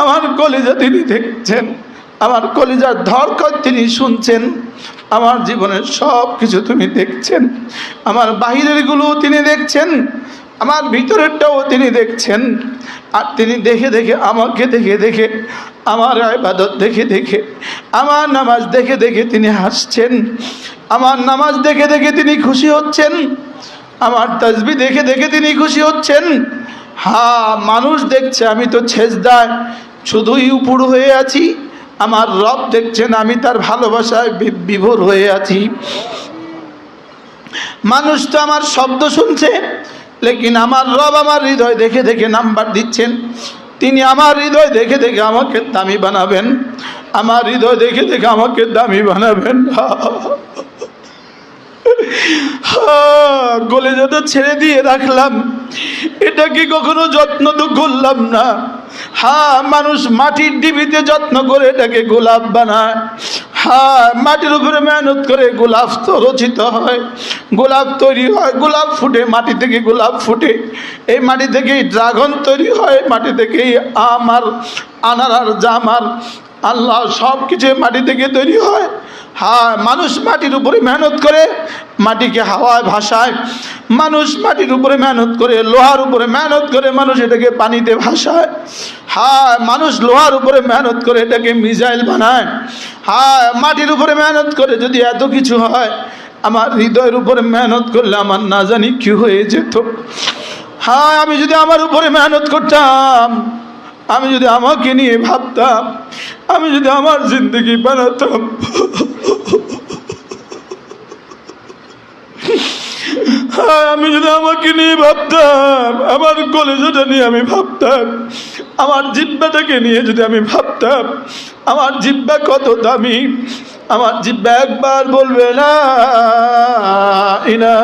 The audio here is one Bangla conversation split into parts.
আমার কলিজা তিনি দেখছেন, আমার কলিজার ধরকর তিনি শুনছেন, আমার জীবনের সব কিছু তুমি দেখছেন, আমার বাহিরেরগুলো তিনি দেখছেন, আমার ভিতরেরটাও তিনি দেখছেন, আর তিনি দেখে দেখে আমাকে দেখে দেখে, আমার ইবাদত দেখে দেখে, আমার নামাজ দেখে দেখে তিনি হাসছেন, আমার নামাজ দেখে দেখে তিনি খুশি হচ্ছেন, আমার তসবি দেখে দেখে তিনি খুশি হচ্ছেন। হা, মানুষ দেখছে, আমি তো ছেজদায় শুধুই উপর হয়ে আছি। আমার রব দেখছেন, আমি তার ভালোবাসায় বিভোর হয়ে আছি। মানুষ তো আমার শব্দ শুনছে, লেকিন আমার রব আমার হৃদয় দেখে দেখে নাম্বার দিচ্ছেন। তিনি আমার হৃদয় দেখে দেখে আমাকে দামি বানাবেন। আমার হৃদয় দেখে দেখে আমাকে দামি বানাবেন। গলে যত ছেড়ে দিয়ে রাখলাম, এটা কি কখনো যত্ন তো করলাম না। হ্যাঁ মানুষ মাটির ডিবিতে যত্ন করে এটাকে গোলাপ বানায়। হ্যাঁ মাটির উপরে মেহনত করে গোলাপ তো রচিত হয়। গোলাপ তৈরি হয়, গোলাপ ফুটে, মাটি থেকে গোলাপ ফুটে। এই মাটি থেকেই ড্রাগন তৈরি হয়, মাটি থেকেই আমার আনার জামার আল্লাহ সব কিছু মাটি থেকে তৈরি হয়। হ্যাঁ মানুষ মাটির উপরে মেহনত করে মাটিকে হাওয়ায় ভাসায়। মানুষ মাটির উপরে মেহনত করে, লোহার উপরে মেহনত করে মানুষ এটাকে পানিতে ভাসায়। হ্যাঁ মানুষ লোহার উপরে মেহনত করে এটাকে মিসাইল বানায়। হ্যাঁ মাটির উপরে মেহনত করে যদি এত কিছু হয়, আমার হৃদয়ের উপরে মেহনত করলে আমার না জানি কি হয়ে যেত। হ্যাঁ আমি যদি আমার উপরে মেহনত করতাম, আমি যদি আমাকে নিয়ে ভাবতাম, আমি যদি আমার জিন্দগি বানাতাম। আমি যদি আমাকে নিয়ে ভাবতাম, আমার কলেজটা নিয়ে আমি ভাবতাম, আমার জিব্বাটাকে নিয়ে যদি আমি ভাবতাম, আমার জিব্বা কত দামি, আমার জিব্বা একবার বলবে না ইনা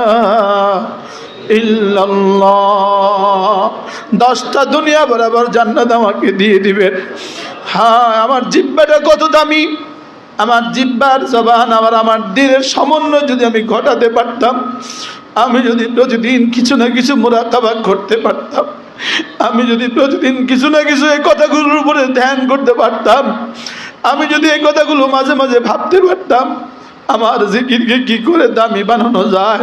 দশটা দুনিয়া বরাবর জান্নাত আমাকে দিয়ে দিবেন। হ্যাঁ আমার জিব্বাটা কত দামি? আমার জিব্বার জবান, আমার আমার দিনের সমন্বয় যদি আমি ঘটাতে পারতাম আমি যদি প্রতিদিন কিছু না কিছু মোরাকাবা করতে পারতাম, আমি যদি প্রতিদিন কিছু না কিছু এই কথাগুলোর উপরে ধ্যান করতে পারতাম, আমি যদি এই কথাগুলো মাঝে মাঝে ভাবতে পারতাম, আমার জিকিরকে কি করে দামি বানানো যায়,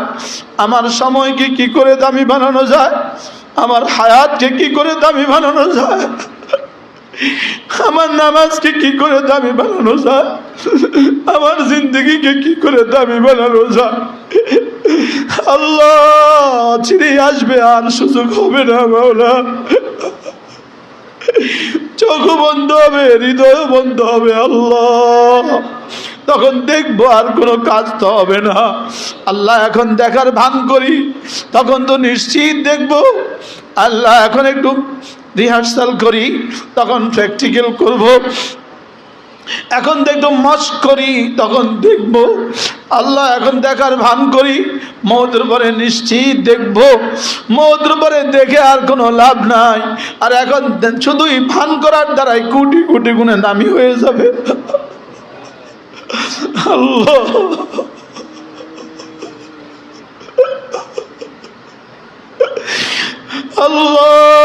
আমার সময়কে কি করে দামি বানানো যায়, আমার হায়াতকে কি করে দামি বানানো যায়, আমার নামাজকে কি করে দামি বানানো যায়, আমার জিন্দগিকে কি করে দামি বানানো যায়। আল্লাহ চিনি আসবে আর সুযোগ হবে না, মাওলা। চোখ বন্ধ হবে, হৃদয় বন্ধ হবে, আল্লাহ। তখন দেখব আর কোনো কাজ তো হবে না। আল্লাহ এখন দেখার ভান করি, তখন তো নিশ্চিত দেখব। আল্লাহ এখন একটু রিহার্সাল করি, তখন প্র্যাকটিক্যাল করব। এখন দেখব মস করি, তখন দেখব আল্লাহ এখন দেখার ভান করি, মৌদ্র পরে নিশ্চিত দেখব। মৌদ্র পরে দেখে আর কোনো লাভ নাই। আর এখন শুধুই ভান করার দ্বারাই কুটি কুটি গুণে নামি হয়ে যাবে। আল্লাহ। আল্লাহ।